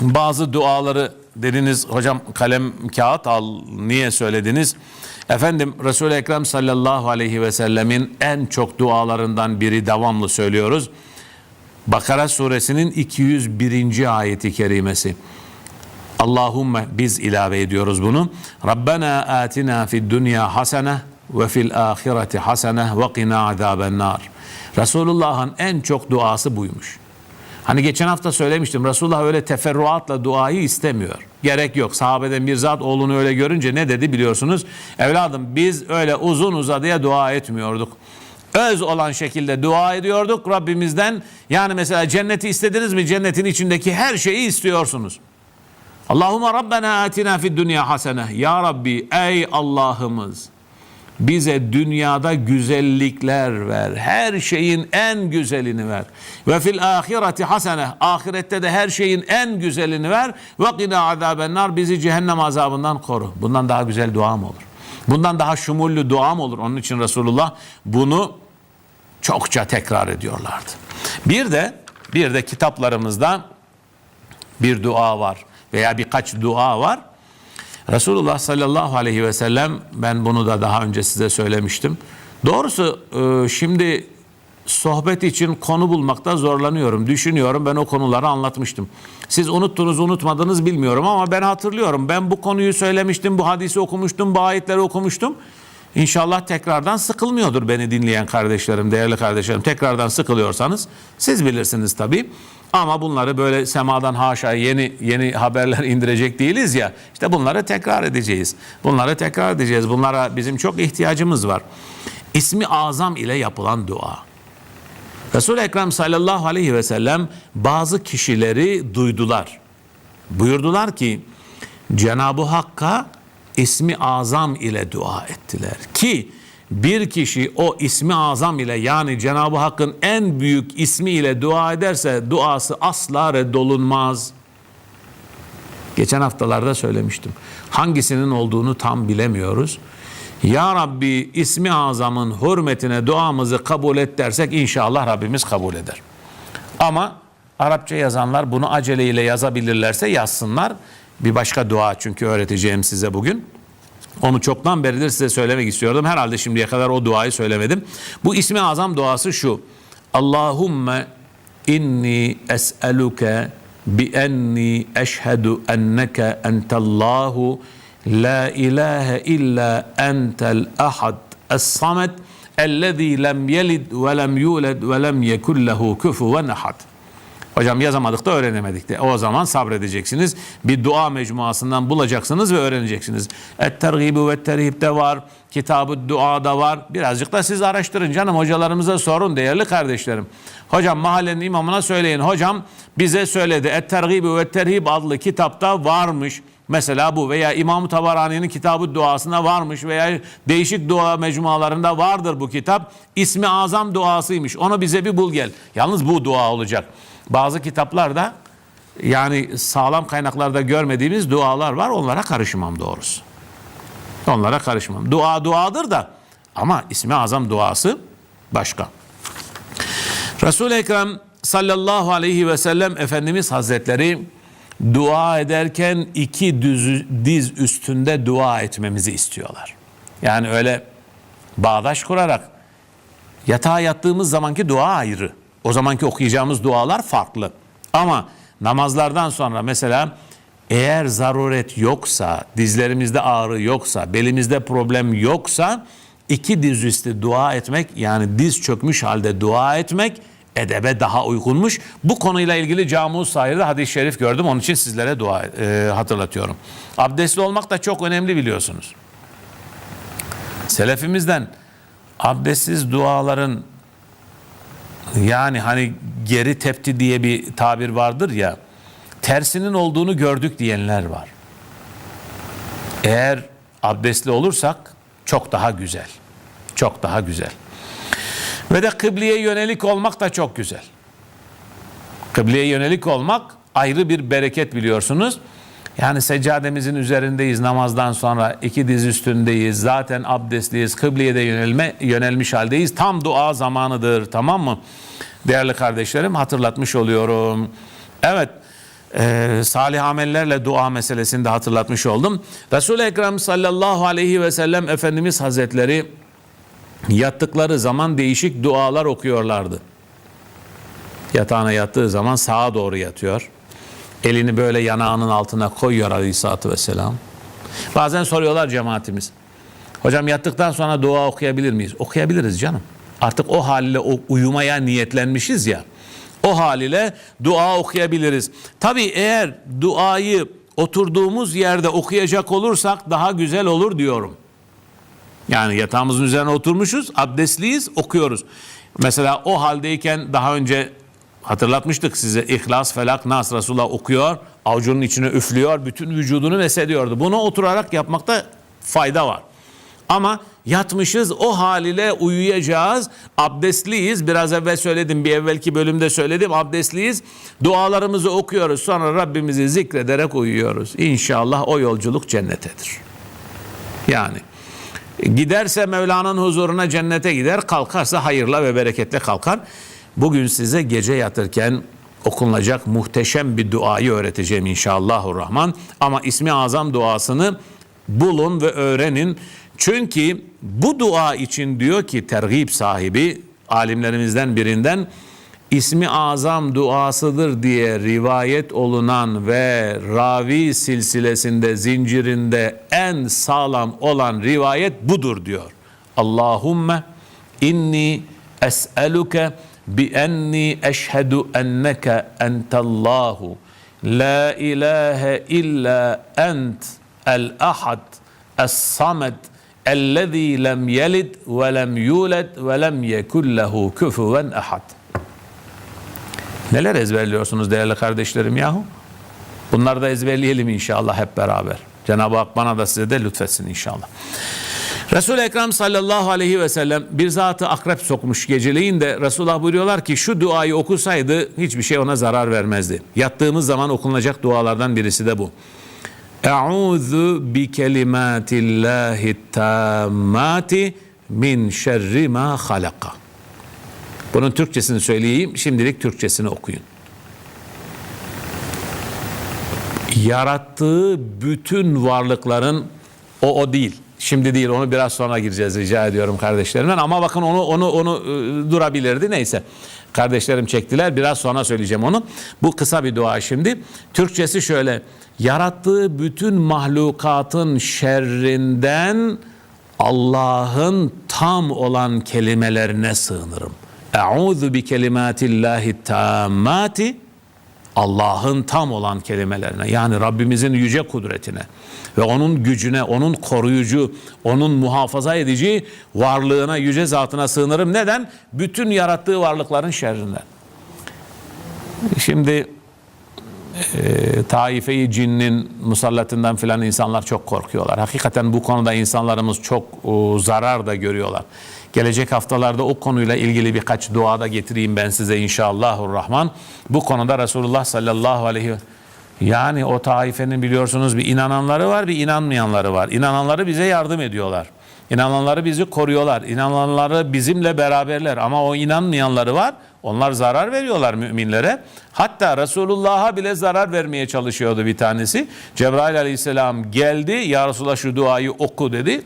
bazı duaları dediniz hocam kalem kağıt al niye söylediniz? Efendim Resul-i Ekrem sallallahu aleyhi ve sellemin en çok dualarından biri devamlı söylüyoruz. Bakara suresinin 201. ayeti kerimesi. Allahümme biz ilave ediyoruz bunu. Rabbena atina fid dünya hasene ve fil ahireti hasene ve qina azaben nar. Resulullah'ın en çok duası buymuş. Hani geçen hafta söylemiştim Resulullah öyle teferruatla duayı istemiyor. Gerek yok. Sahabeden bir zat oğlunu öyle görünce ne dedi biliyorsunuz? Evladım biz öyle uzun uzadıya dua etmiyorduk. Öz olan şekilde dua ediyorduk Rabbimizden. Yani mesela cenneti istediniz mi? Cennetin içindeki her şeyi istiyorsunuz. Allahümme Rabbena atina fid dünya hasene. Ya Rabbi ey Allah'ımız bize dünyada güzellikler ver. Her şeyin en güzelini ver. Ve fil ahireti hasene. Ahirette de her şeyin en güzelini ver. Ve qina azabennar. Bizi cehennem azabından koru. Bundan daha güzel dua mı olur? Bundan daha şumullü dua mı olur? Onun için Resulullah bunu çokça tekrar ediyorlardı. Bir de bir de kitaplarımızda bir dua var veya birkaç dua var. Resulullah sallallahu aleyhi ve sellem ben bunu da daha önce size söylemiştim. Doğrusu e, şimdi sohbet için konu bulmakta zorlanıyorum. Düşünüyorum ben o konuları anlatmıştım. Siz unuttunuz unutmadınız bilmiyorum ama ben hatırlıyorum. Ben bu konuyu söylemiştim, bu hadisi okumuştum, bu ayetleri okumuştum. İnşallah tekrardan sıkılmıyordur beni dinleyen kardeşlerim, değerli kardeşlerim. Tekrardan sıkılıyorsanız siz bilirsiniz tabii. Ama bunları böyle semadan haşa yeni yeni haberler indirecek değiliz ya. İşte bunları tekrar edeceğiz. Bunları tekrar edeceğiz. Bunlara bizim çok ihtiyacımız var. İsmi azam ile yapılan dua. Resul-i Ekrem sallallahu aleyhi ve sellem bazı kişileri duydular. Buyurdular ki Cenab-ı Hakk'a ismi azam ile dua ettiler. Ki bir kişi o ismi azam ile yani Cenab-ı Hakk'ın en büyük ismi ile dua ederse duası asla reddolunmaz. Geçen haftalarda söylemiştim. Hangisinin olduğunu tam bilemiyoruz. Ya Rabbi ismi azamın hürmetine duamızı kabul et dersek inşallah Rabbimiz kabul eder. Ama Arapça yazanlar bunu aceleyle yazabilirlerse yazsınlar. Bir başka dua çünkü öğreteceğim size bugün. Onu çoktan beridir size söylemek istiyordum. Herhalde şimdiye kadar o duayı söylemedim. Bu ismi azam duası şu. Allahumme inni es'eluke bi enni eşhedü enneke entallahu la ilahe illa entel ahad es-samet ellezî lem yelid ve lem yuled ve lem yekun lehu kufuven ahad. Hocam yazamadık da öğrenemedik de. O zaman sabredeceksiniz. Bir dua mecmuasından bulacaksınız ve öğreneceksiniz. Et-tergibu ve terhib de var. Kitabı dua da var. Birazcık da siz araştırın canım. Hocalarımıza sorun değerli kardeşlerim. Hocam mahallenin imamına söyleyin. Hocam bize söyledi. Et-tergibu ve terhib adlı kitapta varmış. Mesela bu veya İmam-ı Tabarani'nin kitabı duasında varmış veya değişik dua mecmualarında vardır bu kitap. İsmi azam duasıymış. Onu bize bir bul gel. Yalnız bu dua olacak. Bazı kitaplarda yani sağlam kaynaklarda görmediğimiz dualar var. Onlara karışmam doğrusu. Onlara karışmam. Dua duadır da ama ismi azam duası başka. Resul-i Ekrem sallallahu aleyhi ve sellem Efendimiz Hazretleri dua ederken iki düz, diz üstünde dua etmemizi istiyorlar. Yani öyle bağdaş kurarak yatağa yattığımız zamanki dua ayrı. O zamanki okuyacağımız dualar farklı. Ama namazlardan sonra mesela eğer zaruret yoksa, dizlerimizde ağrı yoksa, belimizde problem yoksa iki diz üstü dua etmek yani diz çökmüş halde dua etmek edebe daha uygunmuş. Bu konuyla ilgili Camu Sahir'de hadis-i şerif gördüm. Onun için sizlere dua e, hatırlatıyorum. Abdestli olmak da çok önemli biliyorsunuz. Selefimizden abdestsiz duaların yani hani geri tepti diye bir tabir vardır ya tersinin olduğunu gördük diyenler var. Eğer abdestli olursak çok daha güzel. Çok daha güzel. Ve de kıbleye yönelik olmak da çok güzel. Kıbleye yönelik olmak ayrı bir bereket biliyorsunuz. Yani seccademizin üzerindeyiz namazdan sonra iki diz üstündeyiz. Zaten abdestliyiz. Kıbleye de yönelme, yönelmiş haldeyiz. Tam dua zamanıdır tamam mı? Değerli kardeşlerim hatırlatmış oluyorum. Evet e, salih amellerle dua meselesini de hatırlatmış oldum. Resul-i Ekrem sallallahu aleyhi ve sellem Efendimiz Hazretleri yattıkları zaman değişik dualar okuyorlardı. Yatağına yattığı zaman sağa doğru yatıyor. Elini böyle yanağının altına koyuyor aleyhissalatü vesselam. Bazen soruyorlar cemaatimiz. Hocam yattıktan sonra dua okuyabilir miyiz? Okuyabiliriz canım. Artık o haliyle uyumaya niyetlenmişiz ya. O haliyle dua okuyabiliriz. Tabii eğer duayı oturduğumuz yerde okuyacak olursak daha güzel olur diyorum. Yani yatağımızın üzerine oturmuşuz, abdestliyiz, okuyoruz. Mesela o haldeyken daha önce hatırlatmıştık size İhlas, Felak, Nas Resulullah okuyor, avucunun içine üflüyor, bütün vücudunu mesediyordu. Bunu oturarak yapmakta fayda var. Ama yatmışız o haliyle uyuyacağız. Abdestliyiz. Biraz evvel söyledim bir evvelki bölümde söyledim. Abdestliyiz. Dualarımızı okuyoruz. Sonra Rabbimizi zikrederek uyuyoruz. İnşallah o yolculuk cennetedir. Yani giderse Mevla'nın huzuruna cennete gider. Kalkarsa hayırla ve bereketle kalkar. Bugün size gece yatırken okunacak muhteşem bir duayı öğreteceğim inşallahurrahman. Ama ismi azam duasını bulun ve öğrenin. Çünkü bu dua için diyor ki tergib sahibi alimlerimizden birinden ismi azam duasıdır diye rivayet olunan ve ravi silsilesinde zincirinde en sağlam olan rivayet budur diyor. Allahumme inni es'eluke entallahu la ilahe illa ent el ahad es samed ellezî lem yelid ve lem yulad ve lem yekun lehu küfüven ahad. Neler ezberliyorsunuz değerli kardeşlerim yahu? Bunları da ezberleyelim inşallah hep beraber. Cenab-ı Hak bana da size de lütfetsin inşallah. Resul-i Ekrem sallallahu aleyhi ve sellem bir zatı akrep sokmuş geceleyin de Resulullah buyuruyorlar ki şu duayı okusaydı hiçbir şey ona zarar vermezdi. Yattığımız zaman okunacak dualardan birisi de bu. Eûzu bi kelimatillahi tammati min şerri ma halaka. Bunun Türkçesini söyleyeyim. Şimdilik Türkçesini okuyun. Yarattığı bütün varlıkların o o değil. Şimdi değil onu biraz sonra gireceğiz rica ediyorum kardeşlerimden ama bakın onu onu onu e, durabilirdi neyse. Kardeşlerim çektiler biraz sonra söyleyeceğim onu. Bu kısa bir dua şimdi. Türkçesi şöyle. Yarattığı bütün mahlukatın şerrinden Allah'ın tam olan kelimelerine sığınırım. Eûzu bi kelimatillahi tammati Allah'ın tam olan kelimelerine yani Rabbimizin yüce kudretine ve onun gücüne, onun koruyucu, onun muhafaza edici varlığına, yüce zatına sığınırım. Neden? Bütün yarattığı varlıkların şerrinden. Şimdi e, cinnin musallatından filan insanlar çok korkuyorlar. Hakikaten bu konuda insanlarımız çok e, zarar da görüyorlar. Gelecek haftalarda o konuyla ilgili birkaç dua da getireyim ben size inşallahurrahman. Bu konuda Resulullah sallallahu aleyhi yani o taifenin biliyorsunuz bir inananları var bir inanmayanları var. İnananları bize yardım ediyorlar. İnananları bizi koruyorlar. İnananları bizimle beraberler. Ama o inanmayanları var. Onlar zarar veriyorlar müminlere. Hatta Resulullah'a bile zarar vermeye çalışıyordu bir tanesi. Cebrail aleyhisselam geldi. Ya Resulallah şu duayı oku dedi.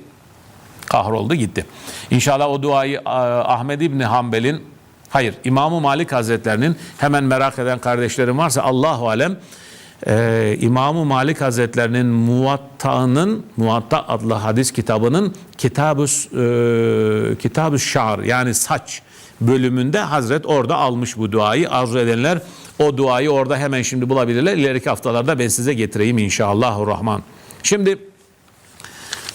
Kahroldu gitti. İnşallah o duayı Ahmed İbni Hanbel'in hayır İmam-ı Malik Hazretlerinin hemen merak eden kardeşlerim varsa Allahu Alem ee, İmam-ı Malik Hazretlerinin Muvatta'nın Muvatta adlı hadis kitabının Kitab-ı e, Kitab Şar yani saç bölümünde Hazret orada almış bu duayı. Arzu edenler o duayı orada hemen şimdi bulabilirler. İleriki haftalarda ben size getireyim inşallahurrahman. Şimdi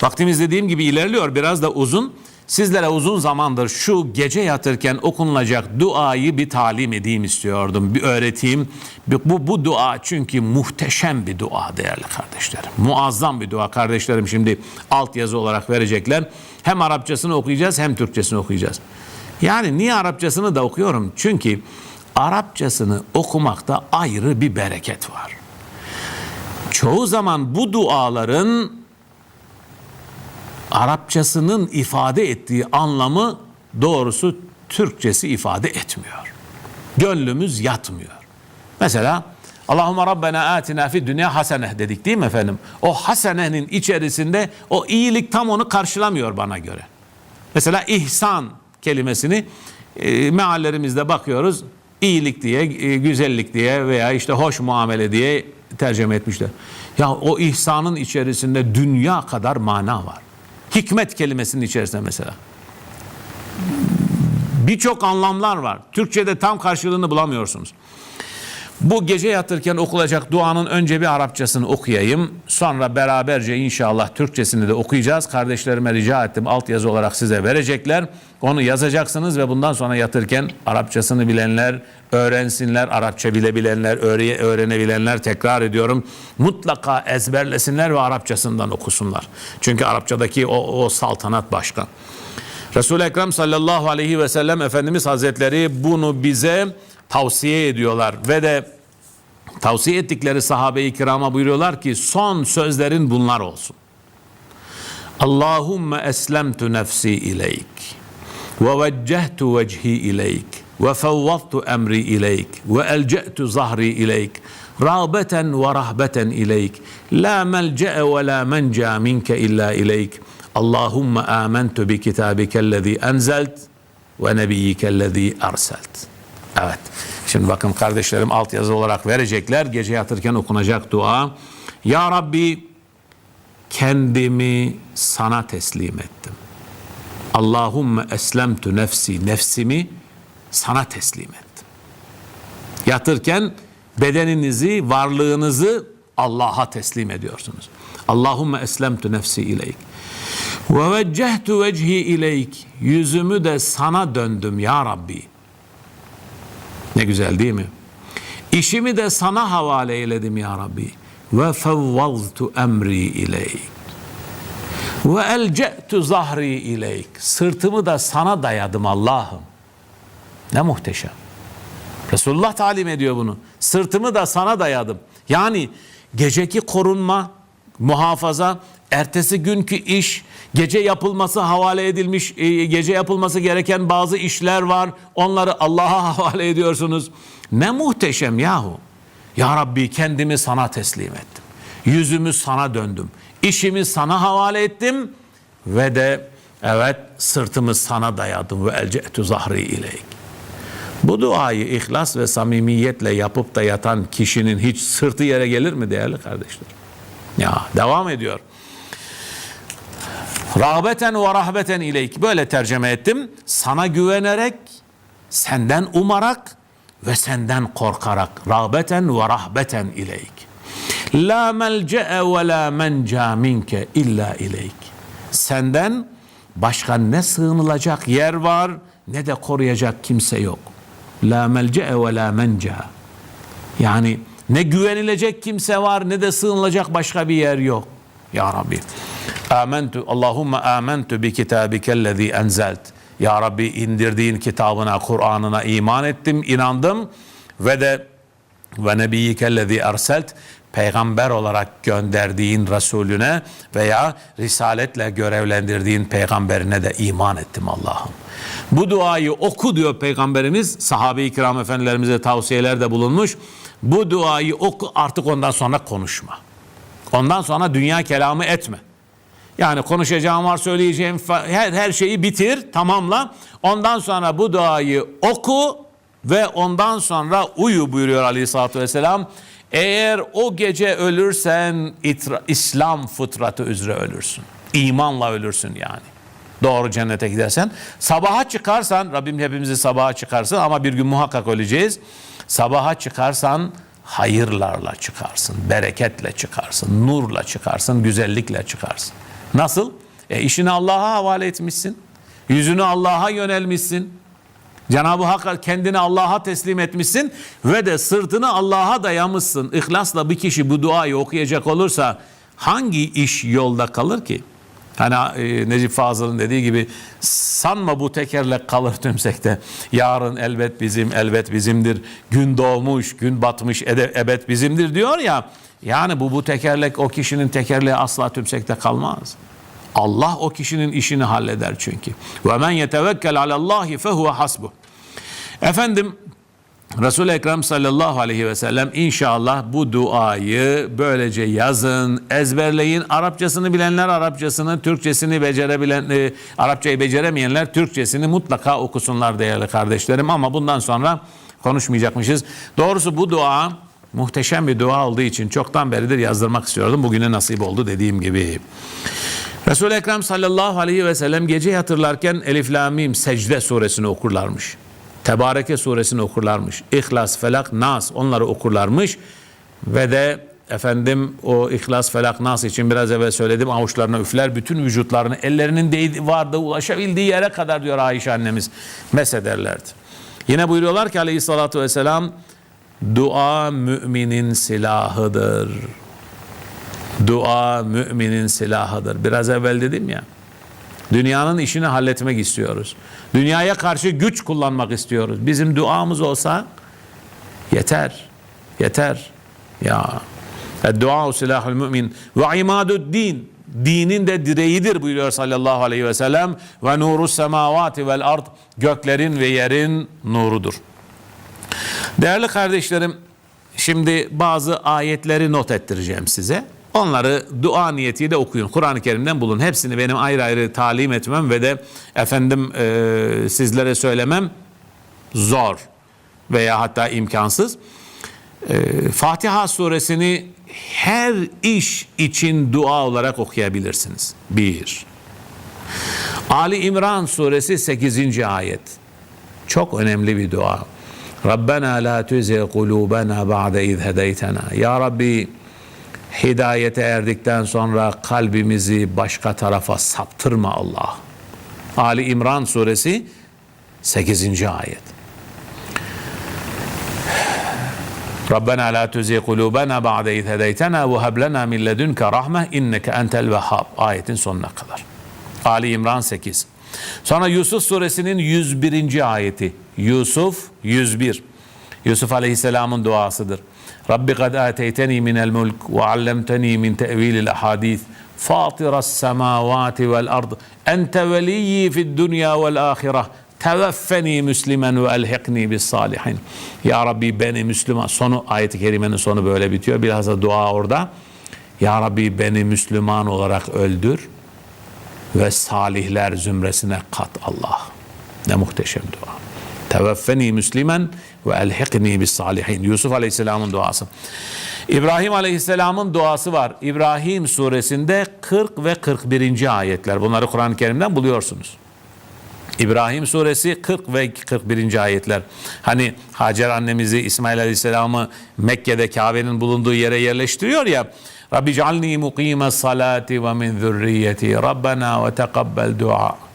vaktimiz dediğim gibi ilerliyor. Biraz da uzun. Sizlere uzun zamandır şu gece yatırken okunulacak duayı bir talim edeyim istiyordum. Bir öğreteyim. Bu, bu dua çünkü muhteşem bir dua değerli kardeşlerim. Muazzam bir dua kardeşlerim şimdi altyazı olarak verecekler. Hem Arapçasını okuyacağız hem Türkçesini okuyacağız. Yani niye Arapçasını da okuyorum? Çünkü Arapçasını okumakta ayrı bir bereket var. Çoğu zaman bu duaların Arapçasının ifade ettiği anlamı doğrusu Türkçesi ifade etmiyor. Gönlümüz yatmıyor. Mesela Allahümme Rabbena atina fid dünya hasene dedik değil mi efendim? O hasenenin içerisinde o iyilik tam onu karşılamıyor bana göre. Mesela ihsan kelimesini e, meallerimizde bakıyoruz. iyilik diye, e, güzellik diye veya işte hoş muamele diye tercüme etmişler. Ya o ihsanın içerisinde dünya kadar mana var. Hikmet kelimesinin içerisinde mesela. Birçok anlamlar var. Türkçe'de tam karşılığını bulamıyorsunuz. Bu gece yatırken okulacak duanın önce bir Arapçasını okuyayım. Sonra beraberce inşallah Türkçesini de okuyacağız. Kardeşlerime rica ettim altyazı olarak size verecekler. Onu yazacaksınız ve bundan sonra yatırken Arapçasını bilenler öğrensinler. Arapça bilebilenler, öğre- öğrenebilenler tekrar ediyorum. Mutlaka ezberlesinler ve Arapçasından okusunlar. Çünkü Arapçadaki o, o saltanat başka. Resul-i Ekrem sallallahu aleyhi ve sellem Efendimiz Hazretleri bunu bize tavsiye ediyorlar ve de tavsiye ettikleri sahabe-i kirama buyuruyorlar ki son sözlerin bunlar olsun. Allahümme eslemtu nefsi ileyk ve veccehtu vecihi ileyk ve fevvattu emri ileyk ve elce'tu zahri ileyk rağbeten ve rahbeten ileyk la melce'e ve la menca minke illa ileyk Allahümme amentu bi kitabikellezi enzelt ve nebiyyikellezi erselt. Evet. Şimdi bakın kardeşlerim altyazı olarak verecekler. Gece yatırken okunacak dua. Ya Rabbi kendimi sana teslim ettim. Allahümme eslemtu nefsi nefsimi sana teslim ettim. Yatırken bedeninizi, varlığınızı Allah'a teslim ediyorsunuz. Allahümme eslemtu nefsi ileyk. Ve veccehtu vecihi ileyk. Yüzümü de sana döndüm ya Rabbi. Ne güzel değil mi? İşimi de sana havale eyledim ya Rabbi. Ve fevvaltu emri ileyk. Ve elce'tu zahri ileyk. Sırtımı da sana dayadım Allah'ım. Ne muhteşem. Resulullah talim ediyor bunu. Sırtımı da sana dayadım. Yani geceki korunma, muhafaza, ertesi günkü iş, gece yapılması havale edilmiş, e, gece yapılması gereken bazı işler var. Onları Allah'a havale ediyorsunuz. Ne muhteşem yahu. Ya Rabbi kendimi sana teslim ettim. Yüzümü sana döndüm. İşimi sana havale ettim ve de evet sırtımı sana dayadım ve elce'tu zahri ileyk. Bu duayı ihlas ve samimiyetle yapıp da yatan kişinin hiç sırtı yere gelir mi değerli kardeşler? Ya devam ediyor. Rahbeten ve rahbeten ileyk. Böyle tercüme ettim. Sana güvenerek, senden umarak ve senden korkarak. Rahbeten ve rahbeten ileyk. La melce'e ve la menca minke illa ileyk. Senden başka ne sığınılacak yer var ne de koruyacak kimse yok. La melce'e ve la menca. Yani ne güvenilecek kimse var ne de sığınılacak başka bir yer yok. Ya Rabbi. Amentu Allahumme amentu bi kitabikellezi enzelt. Ya Rabbi indirdiğin kitabına, Kur'an'ına iman ettim, inandım ve de ve nebiyyikellezi erselt peygamber olarak gönderdiğin Resulüne veya risaletle görevlendirdiğin peygamberine de iman ettim Allah'ım. Bu duayı oku diyor peygamberimiz. Sahabe-i kiram efendilerimize tavsiyelerde bulunmuş. Bu duayı oku artık ondan sonra konuşma. Ondan sonra dünya kelamı etme. Yani konuşacağım var söyleyeceğim her, her şeyi bitir tamamla. Ondan sonra bu duayı oku ve ondan sonra uyu buyuruyor aleyhissalatü vesselam. Eğer o gece ölürsen itra- İslam fıtratı üzere ölürsün. İmanla ölürsün yani. Doğru cennete gidersen. Sabaha çıkarsan, Rabbim hepimizi sabaha çıkarsın ama bir gün muhakkak öleceğiz. Sabaha çıkarsan hayırlarla çıkarsın, bereketle çıkarsın, nurla çıkarsın, güzellikle çıkarsın. Nasıl? E işini Allah'a havale etmişsin. Yüzünü Allah'a yönelmişsin. Cenab-ı Hak kendini Allah'a teslim etmişsin ve de sırtını Allah'a dayamışsın. İhlasla bir kişi bu duayı okuyacak olursa hangi iş yolda kalır ki? Hani e, Necip Fazıl'ın dediği gibi sanma bu tekerlek kalır tümsekte. Yarın elbet bizim, elbet bizimdir. Gün doğmuş, gün batmış, ede, ebed bizimdir diyor ya. Yani bu bu tekerlek o kişinin tekerleği asla tümsekte kalmaz. Allah o kişinin işini halleder çünkü. Ve men yetevekkel alallahi fehuve hasbuh. Efendim Resul-i Ekrem sallallahu aleyhi ve sellem inşallah bu duayı böylece yazın, ezberleyin. Arapçasını bilenler Arapçasını, Türkçesini becerebilen, e, Arapçayı beceremeyenler Türkçesini mutlaka okusunlar değerli kardeşlerim. Ama bundan sonra konuşmayacakmışız. Doğrusu bu dua muhteşem bir dua olduğu için çoktan beridir yazdırmak istiyordum. Bugüne nasip oldu dediğim gibi. Resul-i Ekrem sallallahu aleyhi ve sellem gece yatırlarken Elif La Mim Secde suresini okurlarmış. Tebareke suresini okurlarmış. İhlas, Felak, Nas onları okurlarmış. Ve de efendim o İhlas, Felak, Nas için biraz evvel söyledim avuçlarına üfler. Bütün vücutlarını ellerinin değdi, vardı ulaşabildiği yere kadar diyor Ayşe annemiz mesederlerdi. Yine buyuruyorlar ki aleyhissalatü vesselam dua müminin silahıdır. Dua müminin silahıdır. Biraz evvel dedim ya. Dünyanın işini halletmek istiyoruz. Dünyaya karşı güç kullanmak istiyoruz. Bizim duamız olsa yeter. Yeter. Ya. Dua silahul mümin ve imadud din. Dinin de direğidir buyuruyor sallallahu aleyhi ve sellem. Ve nuru semavati vel ard. Göklerin ve yerin nurudur. Değerli kardeşlerim, şimdi bazı ayetleri not ettireceğim size. Onları dua niyetiyle okuyun. Kur'an-ı Kerim'den bulun. Hepsini benim ayrı ayrı talim etmem ve de efendim e, sizlere söylemem zor veya hatta imkansız. E, Fatiha suresini her iş için dua olarak okuyabilirsiniz. Bir. Ali İmran suresi 8. ayet. Çok önemli bir dua. Rabbena la tuzigh kulubana ba'de iz hedeytena. Ya Rabbi hidayete erdikten sonra kalbimizi başka tarafa saptırma Allah. Ali İmran suresi 8. ayet. Rabbena la tuzigh kulubana ba'de iz hedeytena ve hab lana min ledunke rahme inneke entel vehhab. Ayetin sonuna kadar. Ali İmran 8. Sonra Yusuf suresinin 101. ayeti. Yusuf 101. Yusuf Aleyhisselam'ın duasıdır. Minel mulk ve allemteni min tevilil ahadith. Fatiras semavati vel ard. Ente veliyyi fid dünya vel ahireh. Teveffeni müslimen ve elhikni bis salihin. Ya beni Müslüman. Sonu ayeti kerimenin sonu böyle bitiyor. Biraz da dua orada. Ya Rabbi beni Müslüman olarak öldür ve salihler zümresine kat Allah. Ne muhteşem dua. Teveffeni Müslüman ve elhikni bis salihin. Yusuf Aleyhisselam'ın duası. İbrahim Aleyhisselam'ın duası var. İbrahim suresinde 40 ve 41. ayetler. Bunları Kur'an-ı Kerim'den buluyorsunuz. İbrahim suresi 40 ve 41. ayetler. Hani Hacer annemizi İsmail Aleyhisselam'ı Mekke'de Kabe'nin bulunduğu yere yerleştiriyor ya. Rabbi cealni mukime salati ve min zürriyeti. Rabbena ve tekabbel dua.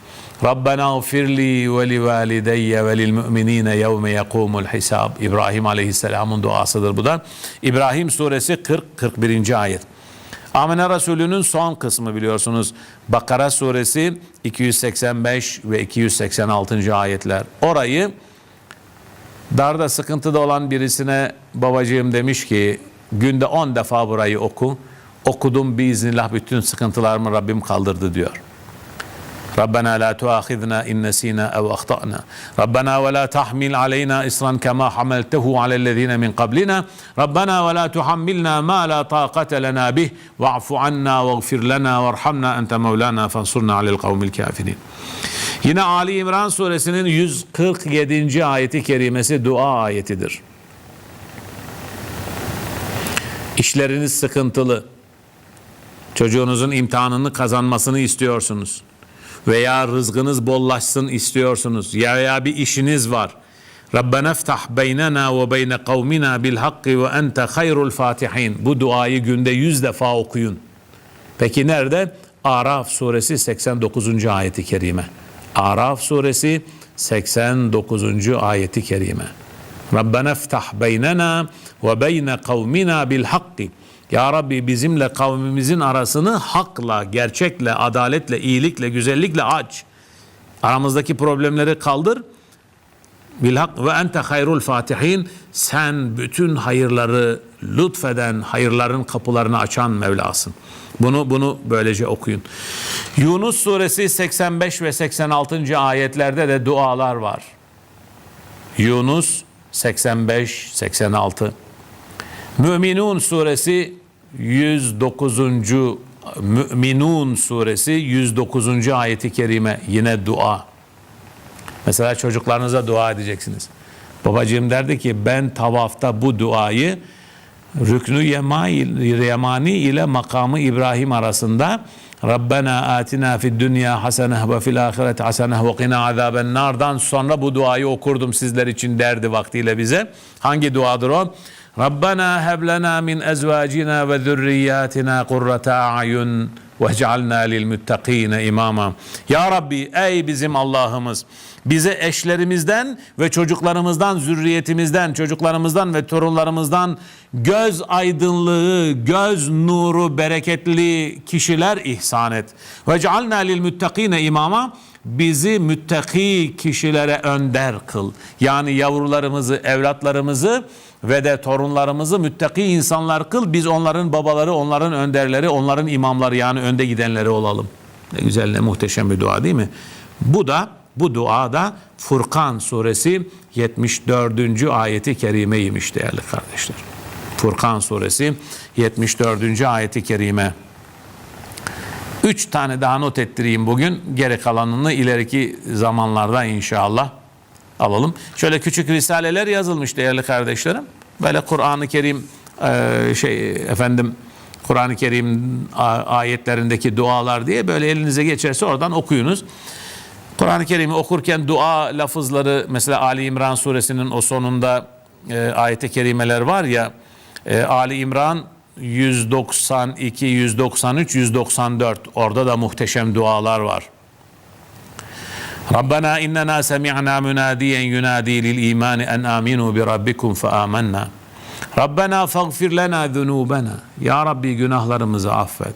Rabbena ufirli ve li valideyye ve lil müminine yevme yekumul hisab. İbrahim Aleyhisselam'ın duasıdır bu da. İbrahim suresi 40-41. ayet. Amine Resulü'nün son kısmı biliyorsunuz. Bakara suresi 285 ve 286. ayetler. Orayı darda sıkıntıda olan birisine babacığım demiş ki günde 10 defa burayı oku. Okudum biiznillah bütün sıkıntılarımı Rabbim kaldırdı diyor. ربنا لا تؤاخذنا إن نسينا أو أخطأنا ربنا ولا تحمل علينا إصرا كما حملته على الذين من قبلنا ربنا ولا تحملنا ما لا طاقة لنا به واعف عنا واغفر لنا وارحمنا أنت مولانا فانصرنا على القوم الكافرين Yine Ali İmran suresinin 147. ayeti kerimesi dua ayetidir. İşleriniz sıkıntılı. Çocuğunuzun imtihanını kazanmasını istiyorsunuz veya rızkınız bollaşsın istiyorsunuz ya veya bir işiniz var. Rabbena ftah beynena ve beyne kavmina bil hakkı ve ente hayrul fatihin. Bu duayı günde yüz defa okuyun. Peki nerede? Araf suresi 89. ayeti kerime. Araf suresi 89. ayeti kerime. Rabbena ftah beynena ve beyne kavmina bil hakkı. Ya Rabbi bizimle kavmimizin arasını hakla, gerçekle, adaletle, iyilikle, güzellikle aç. Aramızdaki problemleri kaldır. Bilhak ve ente hayrul fatihin. Sen bütün hayırları lütfeden, hayırların kapılarını açan Mevlasın. Bunu bunu böylece okuyun. Yunus suresi 85 ve 86. ayetlerde de dualar var. Yunus 85, 86. Müminun suresi 109. Müminun suresi 109. ayeti kerime yine dua. Mesela çocuklarınıza dua edeceksiniz. Babacığım derdi ki ben tavafta bu duayı Rüknü Yema- Yemani ile makamı İbrahim arasında Rabbena atina fid dünya haseneh ve fil ahireti haseneh ve qina azaben nardan sonra bu duayı okurdum sizler için derdi vaktiyle bize. Hangi duadır o? Rabbena heb lena min ezvacina ve zürriyatina kurrata a'yun vec'alna lil muttaqine imama. Ya Rabbi ey bizim Allah'ımız bize eşlerimizden ve çocuklarımızdan, zürriyetimizden, çocuklarımızdan ve torunlarımızdan göz aydınlığı, göz nuru, bereketli kişiler ihsan et. Ve cealna lil müttakine imama bizi müttaki kişilere önder kıl. Yani yavrularımızı, evlatlarımızı ve de torunlarımızı müttaki insanlar kıl. Biz onların babaları, onların önderleri, onların imamları yani önde gidenleri olalım. Ne güzel, ne muhteşem bir dua değil mi? Bu da bu duada Furkan suresi 74. ayeti kerimeymiş değerli kardeşler. Furkan suresi 74. ayeti kerime. Üç tane daha not ettireyim bugün. Geri kalanını ileriki zamanlarda inşallah alalım. Şöyle küçük risaleler yazılmış değerli kardeşlerim. Böyle Kur'an-ı Kerim e, şey efendim Kur'an-ı Kerim ayetlerindeki dualar diye böyle elinize geçerse oradan okuyunuz. Kur'an-ı Kerim'i okurken dua lafızları mesela Ali İmran suresinin o sonunda e, ayet-i kerimeler var ya e, Ali İmran 192, 193, 194 orada da muhteşem dualar var. Münadiyen yunadi lil imani en aminu bi rabbikum fe amennâ. Rabbena faghfir lena zunubena. Ya Rabbi günahlarımızı affet.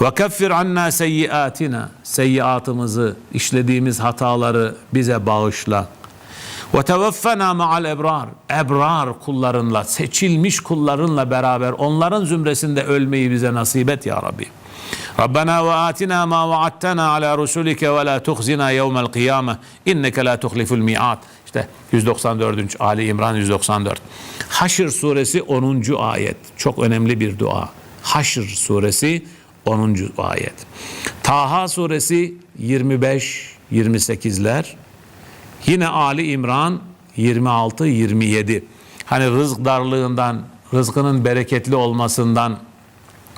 Ve keffir anna seyyiatina. İşlediğimiz hataları bize bağışla. Ve tevaffena ma'al. Ebrar kullarınla, seçilmiş kullarınla beraber onların zümresinde ölmeyi bize nasip et ya Rabbi. Ve atina ma vaattena ala rusulike ve la tuhzina yevmel kıyame inneke la tuhliful mi'at. İşte 194. Ali İmran 194. Haşr suresi 10. ayet. Çok önemli bir dua. Haşr suresi 10. ayet. Taha suresi 25 28'ler. Yine Ali İmran 26 27. Hani rızk darlığından, rızkının bereketli olmasından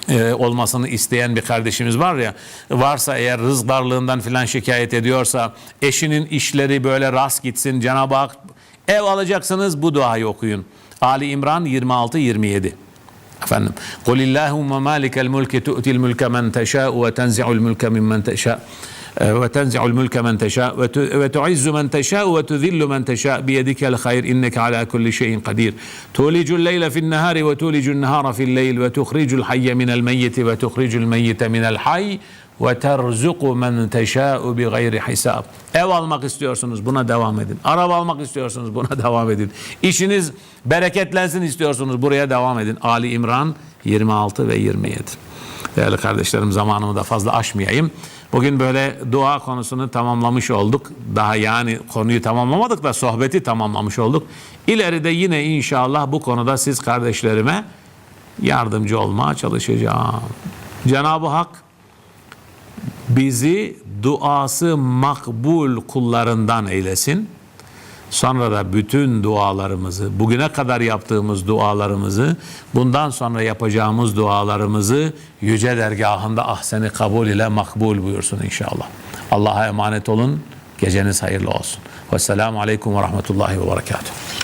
e, olmasını isteyen bir kardeşimiz var ya varsa eğer rızk darlığından filan şikayet ediyorsa eşinin işleri böyle rast gitsin Cenab-ı Hak ev alacaksınız bu duayı okuyun. Ali İmran 26 27. Efendim. İllahumma malikel mulki tu'til mulke men teşâ'u ve tenzi'ul mulke mimmen teşâ' وتنزع الملك من تشاء وت- وتعز من تشاء وتذل من تشاء بيدك الخير انك على كل شيء قدير تولج الليل في النهار وتولج النهار في الليل وتخرج الحي من الميت وتخرج الميت من الحي وترزق من تشاء بغير حساب ev almak istiyorsunuz buna devam edin araba almak istiyorsunuz buna devam edin işiniz bereketlensin istiyorsunuz buraya devam edin Ali İmran 26 ve 27 değerli kardeşlerim zamanımı da fazla aşmayayım Bugün böyle dua konusunu tamamlamış olduk. Daha yani konuyu tamamlamadık da sohbeti tamamlamış olduk. İleride yine inşallah bu konuda siz kardeşlerime yardımcı olmaya çalışacağım. Cenab-ı Hak bizi duası makbul kullarından eylesin. Sonra da bütün dualarımızı, bugüne kadar yaptığımız dualarımızı, bundan sonra yapacağımız dualarımızı yüce dergahında ahseni kabul ile makbul buyursun inşallah. Allah'a emanet olun. Geceniz hayırlı olsun. Vesselamu aleyküm ve rahmetullahi ve berekatuhu.